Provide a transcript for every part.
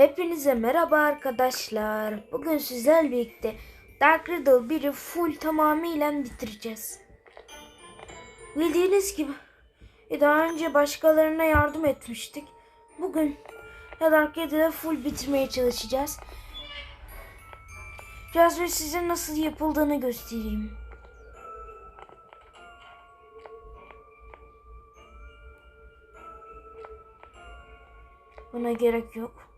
Hepinize merhaba arkadaşlar. Bugün sizlerle birlikte Dark Riddle 1'i full tamamıyla bitireceğiz. Bildiğiniz gibi e, daha önce başkalarına yardım etmiştik. Bugün Dark Riddle'ı full bitirmeye çalışacağız. Biraz ve size nasıl yapıldığını göstereyim. Buna gerek yok.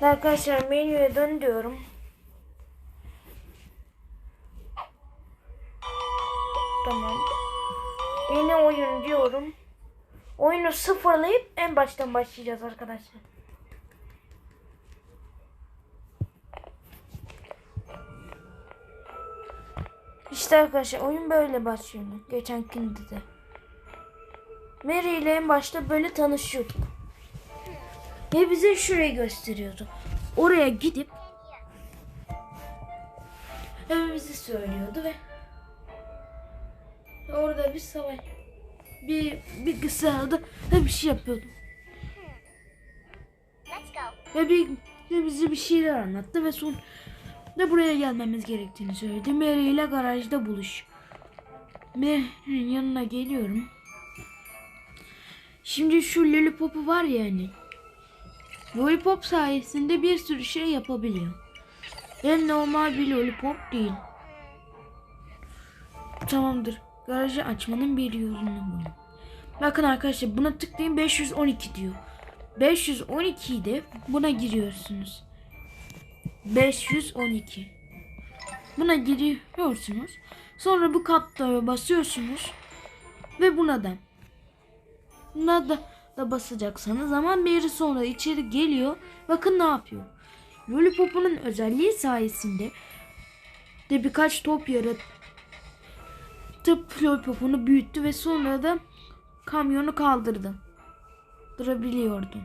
Arkadaşlar menüye dön diyorum. Tamam. Yeni oyun diyorum. Oyunu sıfırlayıp en baştan başlayacağız arkadaşlar. İşte arkadaşlar oyun böyle başlıyor. Geçenkinde de. Mary ile en başta böyle tanışıyorduk. Ve bize şurayı gösteriyordu. Oraya gidip evimizi söylüyordu ve orada bir savaş bir bir kısa da bir şey yapıyordu. Ve bir ve bize bir şeyler anlattı ve son da buraya gelmemiz gerektiğini söyledi. Mary ile garajda buluş. Mary'nin yanına geliyorum. Şimdi şu lollipop'u var ya hani. Lollipop sayesinde bir sürü şey yapabiliyor. Hem normal bir lollipop değil. Tamamdır. Garajı açmanın bir yolunu bulun. Bakın arkadaşlar buna tıklayın 512 diyor. 512'yi de buna giriyorsunuz. 512. Buna giriyorsunuz. Sonra bu kaptaya basıyorsunuz. Ve buna da. Buna da, da basacaksanız zaman biri sonra içeri geliyor. Bakın ne yapıyor. Lollipop'un özelliği sayesinde de birkaç top yaratıp Lollipop'unu büyüttü ve sonra da kamyonu kaldırdı. Durabiliyordu.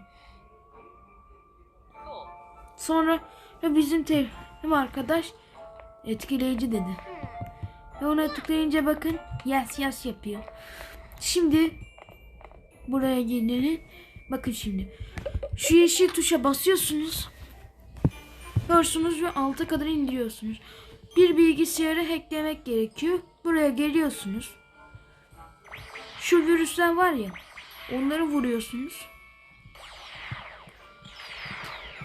Sonra bizim terim arkadaş etkileyici dedi. Ve ona tıklayınca bakın yes yes yapıyor. Şimdi buraya gelin. Bakın şimdi. Şu yeşil tuşa basıyorsunuz. Görüyorsunuz ve alta kadar indiriyorsunuz. Bir bilgisayarı hacklemek gerekiyor. Buraya geliyorsunuz. Şu virüsler var ya. Onları vuruyorsunuz.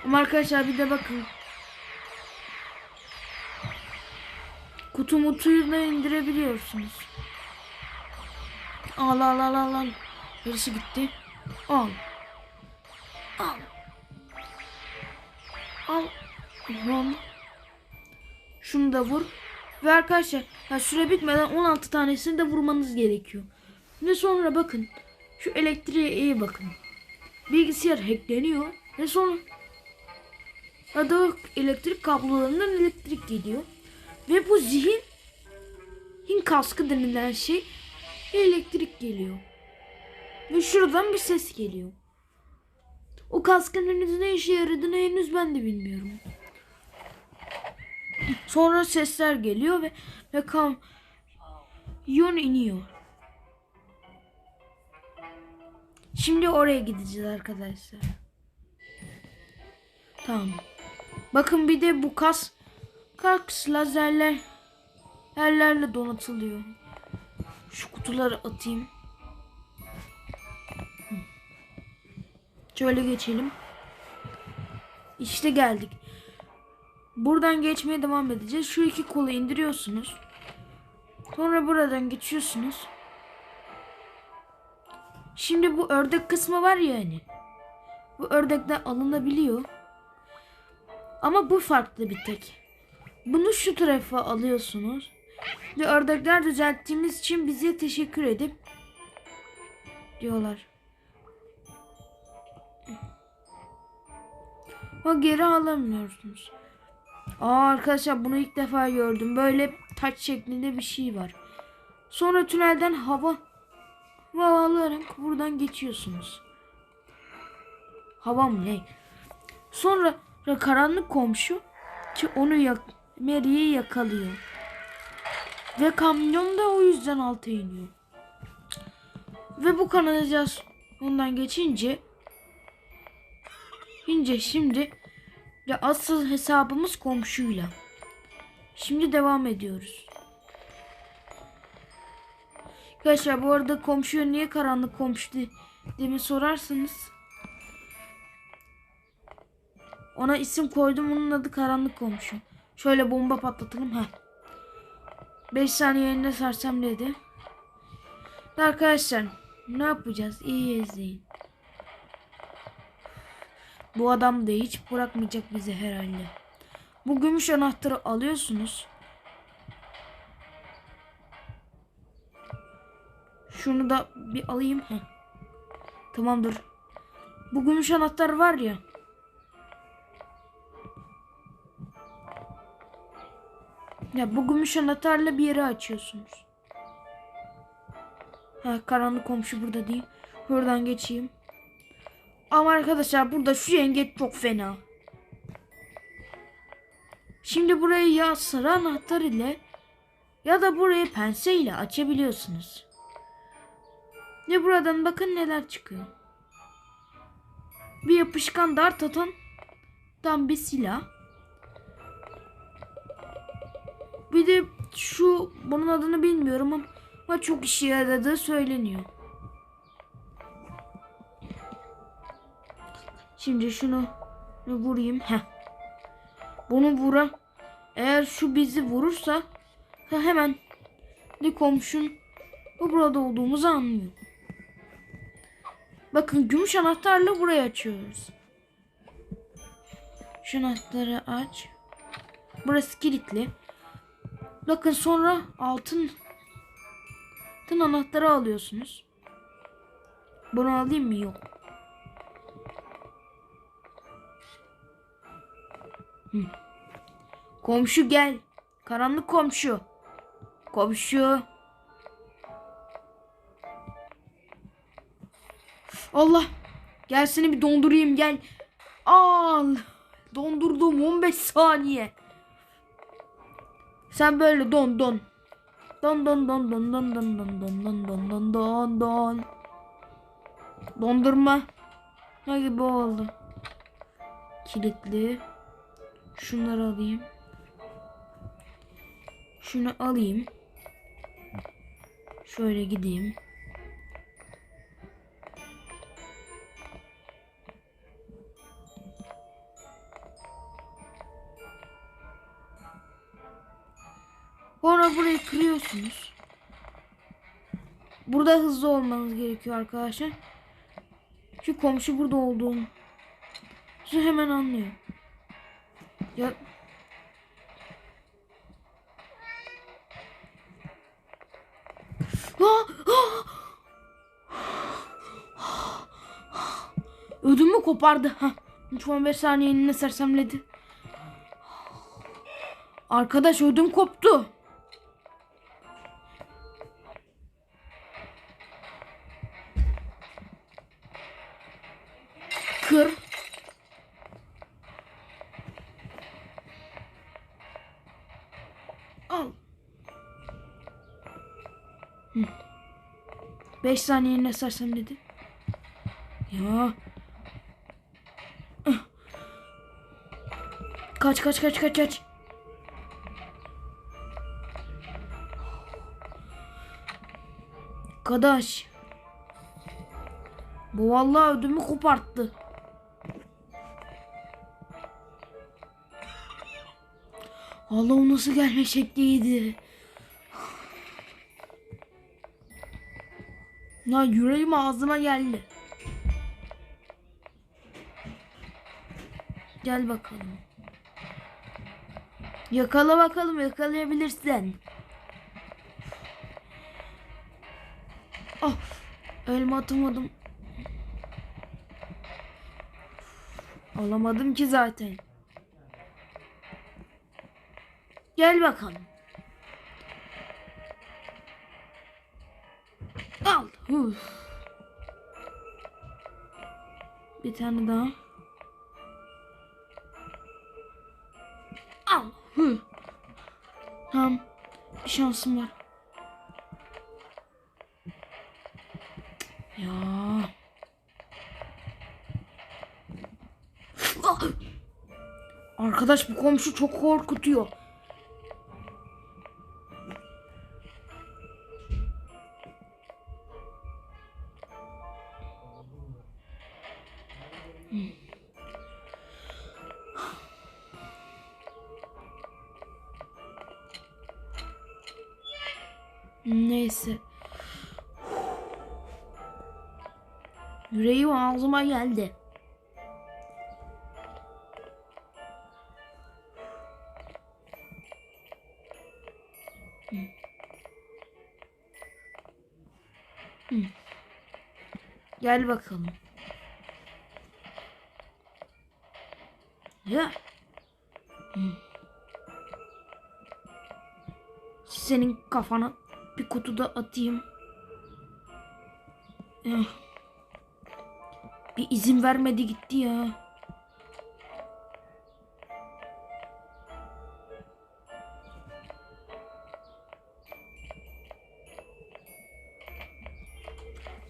Ama arkadaşlar bir de bakın. Kutu mutuyu da indirebiliyorsunuz. Al al al al al. Birisi gitti. Al. Al. Al. Lan. Şunu da vur. Ve arkadaşlar ya süre bitmeden 16 tanesini de vurmanız gerekiyor. Ve sonra bakın. Şu elektriğe iyi bakın. Bilgisayar hackleniyor. Ve sonra ya da elektrik kablolarından elektrik geliyor. Ve bu zihin hin kaskı denilen şey elektrik geliyor. Ve şuradan bir ses geliyor. O kaskın henüz ne işe yaradığını henüz ben de bilmiyorum. Sonra sesler geliyor ve ve kamyon iniyor. Şimdi oraya gideceğiz arkadaşlar. Tamam. Bakın bir de bu kas kas lazerler yerlerle donatılıyor. Şu kutuları atayım. Şöyle geçelim. İşte geldik. Buradan geçmeye devam edeceğiz. Şu iki kolu indiriyorsunuz. Sonra buradan geçiyorsunuz. Şimdi bu ördek kısmı var ya hani. Bu ördekten alınabiliyor. Ama bu farklı bir tek. Bunu şu tarafa alıyorsunuz. Ve ördekler düzelttiğimiz için bize teşekkür edip diyorlar. O geri alamıyorsunuz. Aa arkadaşlar bunu ilk defa gördüm. Böyle taç şeklinde bir şey var. Sonra tünelden hava hava buradan geçiyorsunuz. Hava mı ne? Sonra karanlık komşu ki onu yak Mary'i yakalıyor. Ve kamyon da o yüzden alta iniyor. Ve bu kanalizasyondan geçince ince şimdi ya asıl hesabımız komşuyla. Şimdi devam ediyoruz. Arkadaşlar bu arada komşuya niye karanlık komşu di- diye sorarsanız ona isim koydum onun adı karanlık komşu. Şöyle bomba patlatalım ha. 5 saniye yerine sersemledi. Arkadaşlar ne yapacağız? İyi izleyin. Bu adam da hiç bırakmayacak bizi herhalde. Bu gümüş anahtarı alıyorsunuz. Şunu da bir alayım. Heh. Tamamdır. Bu gümüş anahtar var ya. Ya bu gümüş anahtarla bir yere açıyorsunuz. Ha karanlık komşu burada değil. Buradan geçeyim. Ama arkadaşlar burada şu yengeç çok fena. Şimdi burayı ya sarı anahtar ile ya da burayı pense ile açabiliyorsunuz. Ve buradan bakın neler çıkıyor. Bir yapışkan dart atan tam bir silah. Bir de şu bunun adını bilmiyorum ama çok işe yaradığı söyleniyor. Şimdi şunu vurayım. Heh. Bunu vura. Eğer şu bizi vurursa hemen bir komşun bu burada olduğumuzu anlıyor. Bakın gümüş anahtarla burayı açıyoruz. Şu anahtarı aç. Burası kilitli. Bakın sonra altın altın anahtarı alıyorsunuz. Bunu alayım mı? Yok. Komşu gel. Karanlık komşu. Komşu. Allah. Gel seni bir dondurayım gel. Al. Dondurdum 15 saniye. Sen böyle don don. Don don don don don don don don don don don don don. Dondurma. Ne gibi oldu? Kilitli. Şunları alayım. Şunu alayım. Şöyle gideyim. Sonra burayı kırıyorsunuz. Burada hızlı olmanız gerekiyor arkadaşlar. Şu komşu burada olduğum. Şu hemen anlıyor. Ya Ödümü kopardı. Heh. Düşman 5 saniyeliğine sersemledi. Arkadaş ödüm koptu. Kır. 5 saniye ne sarsam dedi. Ya. Kaç kaç kaç kaç kaç. Arkadaş. Bu vallahi ödümü koparttı. Allah o nasıl gelme şekliydi. Ya yüreğim ağzıma geldi. Gel bakalım. Yakala bakalım yakalayabilirsen. Ah, elma atamadım. Alamadım ki zaten. Gel bakalım. Al. Uf. Bir tane daha. Al. Hı. Tamam. Bir şansım var. Ya. Ah! Arkadaş bu komşu çok korkutuyor. Yüreğim ağzıma geldi. Gel bakalım. Ya. Senin kafana bir kutuda atayım. Eh. Bir izin vermedi gitti ya.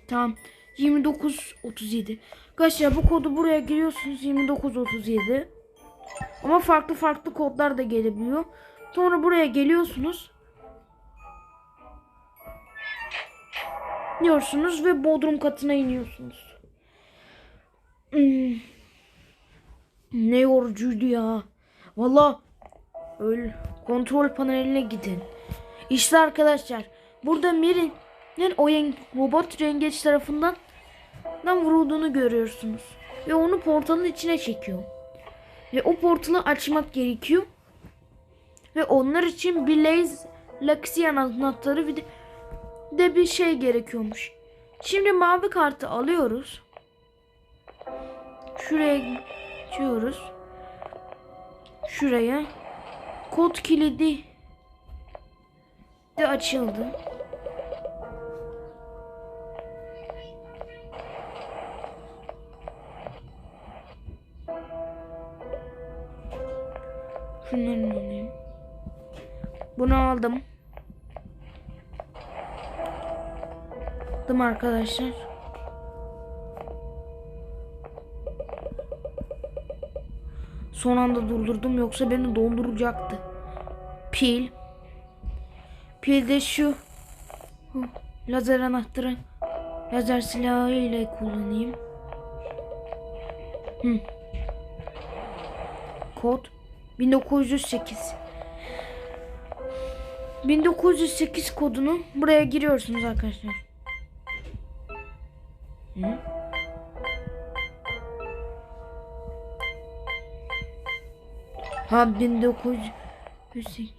Tamam. 2937. Arkadaşlar bu kodu buraya giriyorsunuz 2937. Ama farklı farklı kodlar da gelebiliyor. Sonra buraya geliyorsunuz. Diyorsunuz ve bodrum katına iniyorsunuz. Hmm. Ne yorucuydu ya. Valla öyle kontrol paneline gidin. İşte arkadaşlar burada Miri'nin o yen- robot yengeç tarafından dan vurulduğunu görüyorsunuz. Ve onu portalın içine çekiyor. Ve o portalı açmak gerekiyor. Ve onlar için Blaze Laxian anahtarı bir de, de bir şey gerekiyormuş. Şimdi mavi kartı alıyoruz. Şuraya geçiyoruz. Şuraya. Kod kilidi de açıldı. Şunları alayım. Bunu aldım. Aldım arkadaşlar. Son anda durdurdum yoksa beni donduracaktı. Pil. Pil de şu. Lazer anahtarı. Lazer silahı ile kullanayım. Hı. Kod 1908. 1908 kodunu buraya giriyorsunuz arkadaşlar. Ha 1908.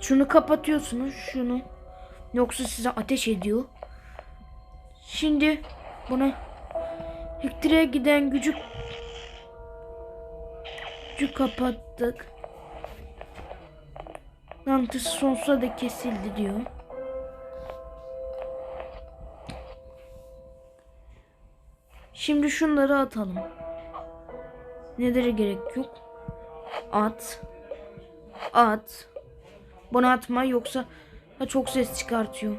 Şunu kapatıyorsunuz şunu. Yoksa size ateş ediyor. Şimdi buna elektriğe giden gücü gücü kapattık. Mantısı sonsuza da kesildi diyor. Şimdi şunları atalım. Nelere gerek yok. At. At. Bunu atma yoksa da çok ses çıkartıyor.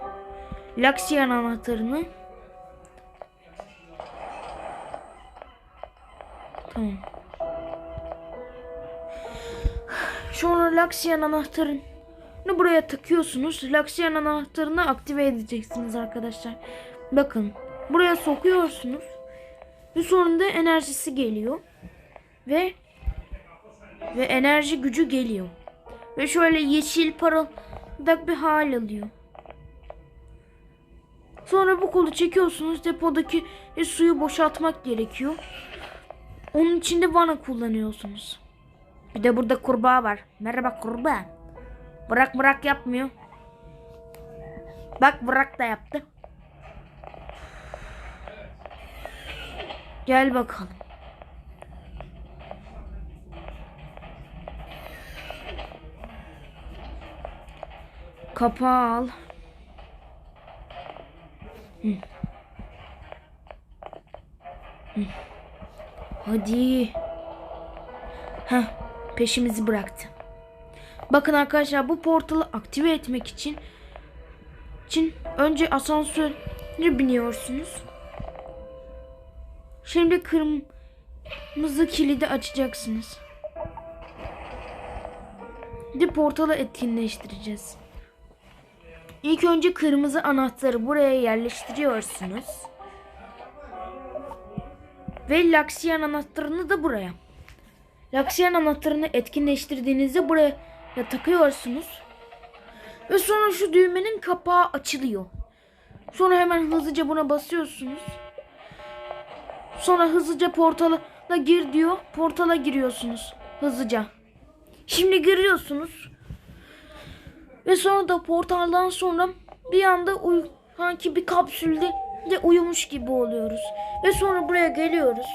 Laksiyan anahtarını. Tamam. Sonra Laksiyan anahtarını buraya takıyorsunuz. Laksiyan anahtarını aktive edeceksiniz arkadaşlar. Bakın. Buraya sokuyorsunuz. Ve sonunda enerjisi geliyor. Ve ve enerji gücü geliyor. Ve şöyle yeşil parlak bir hal alıyor. Sonra bu kolu çekiyorsunuz. Depodaki e, suyu boşaltmak gerekiyor. Onun için de vana kullanıyorsunuz. Bir de burada kurbağa var. Merhaba kurbağa. Bırak bırak yapmıyor. Bak bırak da yaptı. Gel bakalım. Kapağı al. Hadi. Heh, peşimizi bıraktı. Bakın arkadaşlar bu portalı aktive etmek için için önce asansörün Şimdi biniyorsunuz. Şimdi kırmızı kilidi açacaksınız. Şimdi portalı etkinleştireceğiz. İlk önce kırmızı anahtarı buraya yerleştiriyorsunuz. Ve Laksiyan anahtarını da buraya. Laksiyan anahtarını etkinleştirdiğinizde buraya takıyorsunuz. Ve sonra şu düğmenin kapağı açılıyor. Sonra hemen hızlıca buna basıyorsunuz. Sonra hızlıca portala gir diyor. Portala giriyorsunuz hızlıca. Şimdi giriyorsunuz. Ve sonra da portaldan sonra bir anda uy sanki bir kapsülde de uyumuş gibi oluyoruz. Ve sonra buraya geliyoruz.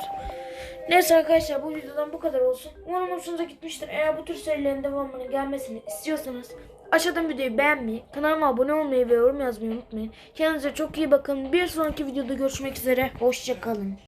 Neyse arkadaşlar bu videodan bu kadar olsun. Umarım hoşunuza gitmiştir. Eğer bu tür serilerin devamının gelmesini istiyorsanız aşağıdan videoyu beğenmeyi, kanalıma abone olmayı ve yorum yazmayı unutmayın. Kendinize çok iyi bakın. Bir sonraki videoda görüşmek üzere. Hoşçakalın.